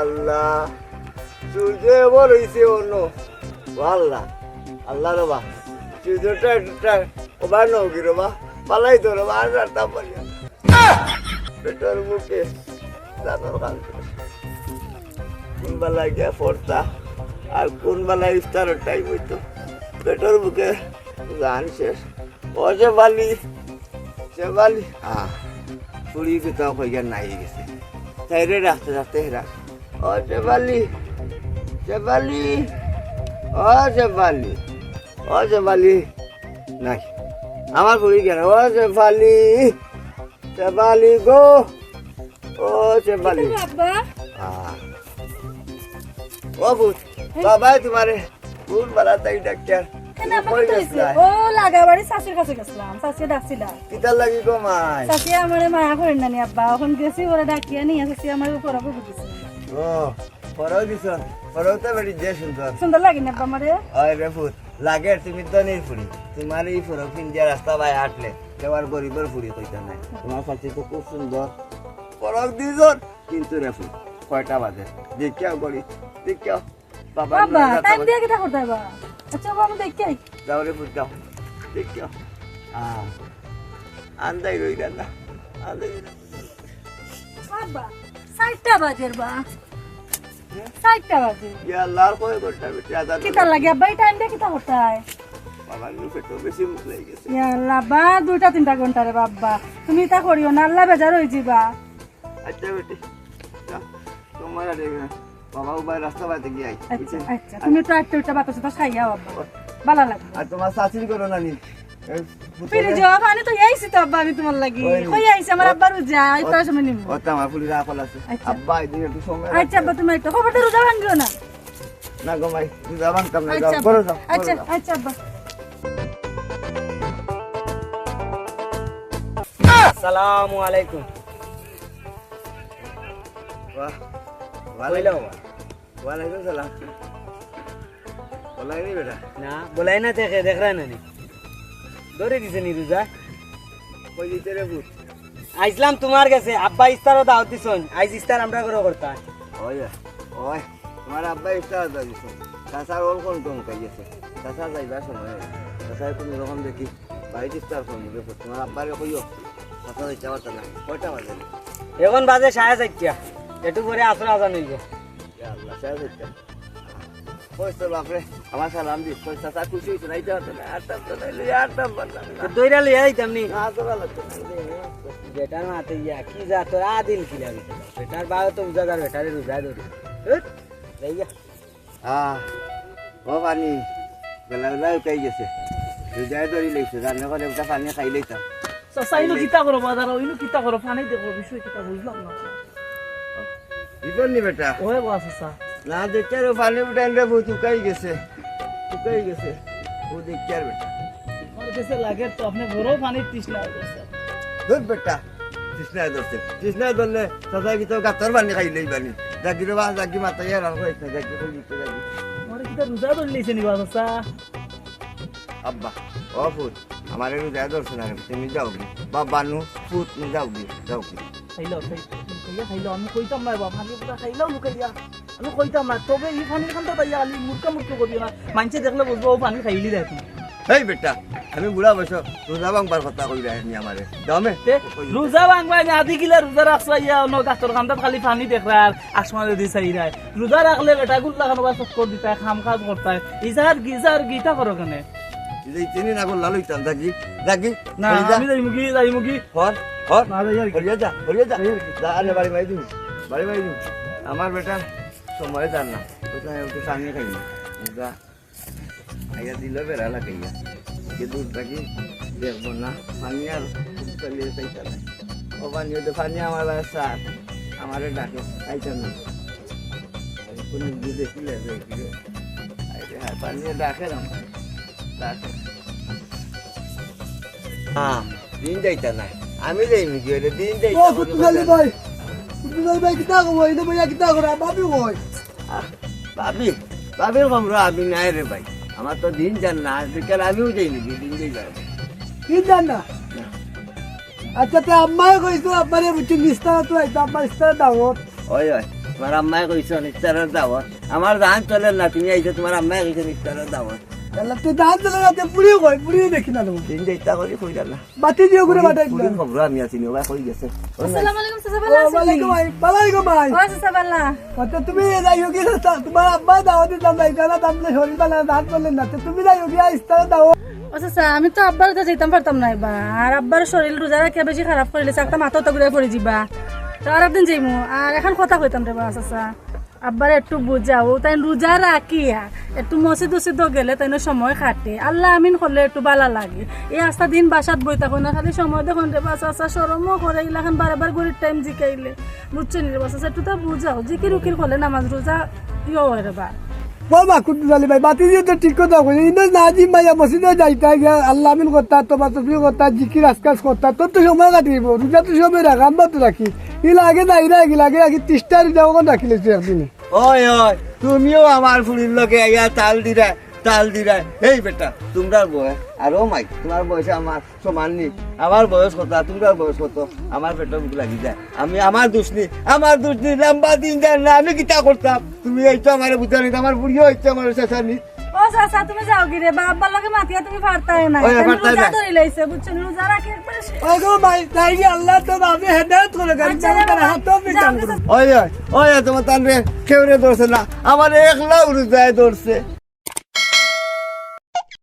আল্লাহ। সূর্য এবার হইছে অন্য। আল্লাহ আল্লাহ রবা সূর্যটা একটা নৌকি রবা পালাই তো রবা আর রাস্তা পালিয়া পেটর মুখে কান বেলায় গিয়া পড়তা, আর কোন বেলায় ইফতারের টাইম হইতো। পেটর মুখে গান শেষ। ও যে বালি সে বালি হ্যাঁ পুরি কোথাও নাই গেছে। হেরে রাখতে রাখতে হেরা। ও জেবালি জেবালি ও জেবালি ও জেবালি। নাই আমার ঘুরি গেল। ও জেবালি জেবালি গো ও জেবালি। ও বুঝ বাবা তোমারে ভুল বাড়া তাই ডাক্তার। তুমি তো নিরপুরি তোমার এই ফরক ইন্ডিয়া রাস্তা বাই হাঁটলে এবার গরিবের ফুরি কইতে নাই। তোমার পাশে তো খুব সুন্দর। পরক কিন্তু রে কয়টা বাজে? দেখ গরিব দেখিয়াও। বাবা টাইম দিয়ে কিটা করতে বাবা বা আচ্ছা বাবা আমি দেখি। যাও রে ফুট যাও দেখিয়াও হ্যাঁ আন্দাই রই না। আন্দাই রই বাবা সাইটটা বাজের বা সাইটটা বাজে। ইয়া লাল কয় করতে বেটি লাগে? আব্বা এই টাইম দিয়ে কিটা করতে বাবা নু পেটো বেশি মুখ লেগে গেছে। আল্লাহ বা দুইটা তিনটা ঘণ্টা রে বাবা তুমি তা করিও না আল্লাহ বেজার হয়ে যাবা আচ্ছা বেটি। তোমার আর। বাবা উবাই রাস্তা বাইতে গিয়ে আই আচ্ছা আচ্ছা তুমি তো একটা উঠটা বাতাস তো খাইয়াও আব্বা ভালো লাগবে। আর তোমার শাশুড়ি করো না নি? ফিরে যাওয়া পানি তো আইছি তো আব্বা আমি তোমার লাগি। কই আইছি আমার আব্বার রোজা এই তো সময় নিমু ও তো আমার ফুলি রাখল আছে। আচ্ছা। আব্বা এদিকে একটু সময় আচ্ছা আব্বা তুমি একটা খবরটা রোজা ভাঙিও না। না গো মাই তুই যাবান না আচ্ছা যাও করো যাও। আচ্ছা আচ্ছা আব্বা। আসসালামু আলাইকুম। বাহ বইলো ওয়ালাইকুম সালাম বলাই নি বেটা। না বলাই না দেখে দেখ রা নানি। ধরে দিছে নি রোজা। কই দিতে রে ভূত আইসলাম তোমার কাছে আব্বা ইস্তারও দাওয়াত দিছন। আইজ ইস্তার আমরা করে করতা ওই ওই তোমার আব্বা ইফতার দাও দিছো চাচার ওল কোন কোন কাইয়েছে চাচা যাইবার সময়। তুমি এরকম দেখি বাড়িতে ইফতার কোন দিবে। তোমার আব্বারে কইও চাচা যাইতে পারতা না। কয়টা বাজে? এখন বাজে সাড়ে চারটা। একটু পরে আসর আজান হইব। আল্লাহ সাহেব যাইতে কই তো বাপরে আমার সালাম দিস কই চাচা খুশি হইছে নাইতে পারতা না আটটা তো নাইলে আটটা পারলাম না দইরা লইয়া দিতাম নি না তো ভালো তো বেটার মাতে ইয়া কি যা তোর আদিল খিলাবি বেটার বাবা তো উজাদার বেটারে রোজা ধরি যাইয়া আহ ও পানি বেলা বেলা উকাই গেছে রোজায় ধরি লইছে রান্না করে ওটা পানি খাই লইতাম চাইলো কিতা করো বাজার ওইলো কিতা করো পানি দেখো বিষয় কিতা বুঝলাম না বিপদ নি বেটা? ওহে বাস আসা। না দেখতে আর পানি উঠাই রে বহুত উকাই গেছে। উকাই গেছে। ও দেখতে আর বেটা। আমার কাছে লাগে তো আপনি বড় পানির তৃষ্ণা করছে। ধর বেটা কৃষ্ণায় ধরছে। কৃষ্ণায় ধরলে সদাই ভিতর গাতর পানি খাই লই পানি জাগি রে বা জাগি মাথায় আর রাখো ইচ্ছা জাগি কই দিতে জাগি। আমার কিতা রোজা ধরে নি বাস আসা? আব্বা ও ফুট আমার রোজায় ধরছে না তুমি যাও কি বাবা নু ফুট নু যাও কি যাও কি খাইলো। খাইয়া খাইলো আমি কইতাম না বাবা পানি পুরা খাইলাও লুকাইয়া আমি কইতাম না তবে এই পানির খান তো তাই আলি মুরকা মুরকা করিও না মানুষে দেখলে বুঝব ও পানি খাইলি দেয় এই বেটা আমি বুড়া বয়স রোজা ভাঙবার কথা কই রাখনি আমারে দামে। রোজা ভাঙবা না আদি গিলা রোজা রাখছা ইয়া অন্য গাছর কান্দাত খালি পানি দেখরা আর আসমানে দি চাই রায় রোজা রাখলে বেটা গুল্লা খানো বা চক্কর দিতা খাম খাম করতা ইজার গিজার গীতা করো কেনে এই তিনি না করলা লইতাম জাগি জাগি না আমি যাই মুগি যাই মুগি হর কি। আমার বেটা সময় জান না। ওকে সামনে খাই না। যা আইয়া দিল বেড়া লাগাইয়া কে দূর থাকি দেখব না। পানি আর চালিয়ে চাইতে না ও পানি ওতে পানি আমার সার। আমারে ডাকে খাইতে না। কোনো দেখিলে হ্যাঁ পানি ডাকে না। ডাকে। হ্যাঁ। দিন যাইতা না আমি যাইনি কি ওটা দিন যাইতা ও ভাই। ভাই কিতা কব? এটা ভাই কিতা করে? বাবি কই ভাবি ভাবির কম রে আমি নাই রে ভাই। আমার তো দিন যান না বিকেল আমিও যাই নাকি দিন যাই যাই জান না? আচ্ছা তে আম্মাই কইছো আব্বারে বুঝি নিস্তারা তো আইতা আব্বা নিস্তারা দাও ওই ওই তোমার আম্মায় কইছ নিস্তারের দাওয়াত। আমার ধান চলে না তুমি আইছো তোমার আম্মায় কইছে নিস্তারের আল্লাহ তুই দাঁত দেখি না তোমার দিন করি না বাতি দিও করে পুরি খবর আমি আছি নিবা কই গেছে আসসালামু আলাইকুম চাচা ভালো আছেন ওয়ালাইকুম ওয়ালাইকুম ভাই ও চাচা ভালো আচ্ছা তুমি যাই হোক তোমার আব্বা দাওয়াতে দাম যাইতা না দাম শরীর বালা দাঁত বললেন না তো তুমি যাই হোক ইস্তারা দাও চাচা আমি তো আব্বার তো যেতাম পারতাম না এবার আর আব্বার শরীর রোজা রাখিয়া বেশি খারাপ করিলে একটা মাথা তো ঘুরে পড়ে যাবা তো আর একদিন যাইমু আর এখন কথা কইতাম রে বা চাচা আব্বার একটু বুঝাও, তাই রোজা রাখিয়া একটু মসজিদ উসিদ গেলে তাই সময় কাটে। আল্লাহ আমিন করলে একটু বালা লাগে। এই আস্তা দিন বাসাত বই থাকো না, খালি সময় দেখুন রে বাস আসা সরমও করে এগুলাখান বারবার গরিব টাইম জিকাইলে। বুঝছ নি বাস একটু তা বুঝাও, জিকির উকির করলে নামাজ রোজা ইয়ে হয় রে বা ভাই, বাতি ঠিক কথা নাজি মাইয়া যাইতা আল্লাহ আমিন রাখ রাখি। ইলা আগে না ওই ওই, তুমিও আমার ফুলির লোকে আইয়া তাল দিরা তাল দিরা এই বেটা তোমরা বয়স, আরও মাই, তোমার বয়সে আমার সমান নি আমার বয়স কত তোমরা বয়স কত? আমার পেটের মুখ লাগি যায়। আমি আমার দোষ নি আমার দোষ নি লম্বা দিন যায় না, আমি কিতা করতাম? তুমি এইটা আমার বুঝা নি আমার বুড়িও হইতো আমার শেষা নি ও চাচা তুমি যাও কি রে বা আব্বার লগে মাতিয়া তুমি পারতাই না তুমি রোজা না। ধরে লাইছে বুঝছ? নি? রোজা রাখি একবারে। ওই গো ভাই তাই আল্লাহ তো আপনি হেদায়েত করে গাড়ি আচ্ছা রে বাবা, হাত যাও কি বিচার ওই ওই ওই তোমার তান রে কেউ রে ধরছে না। আমার একলা উড়ে যায় ধরছে।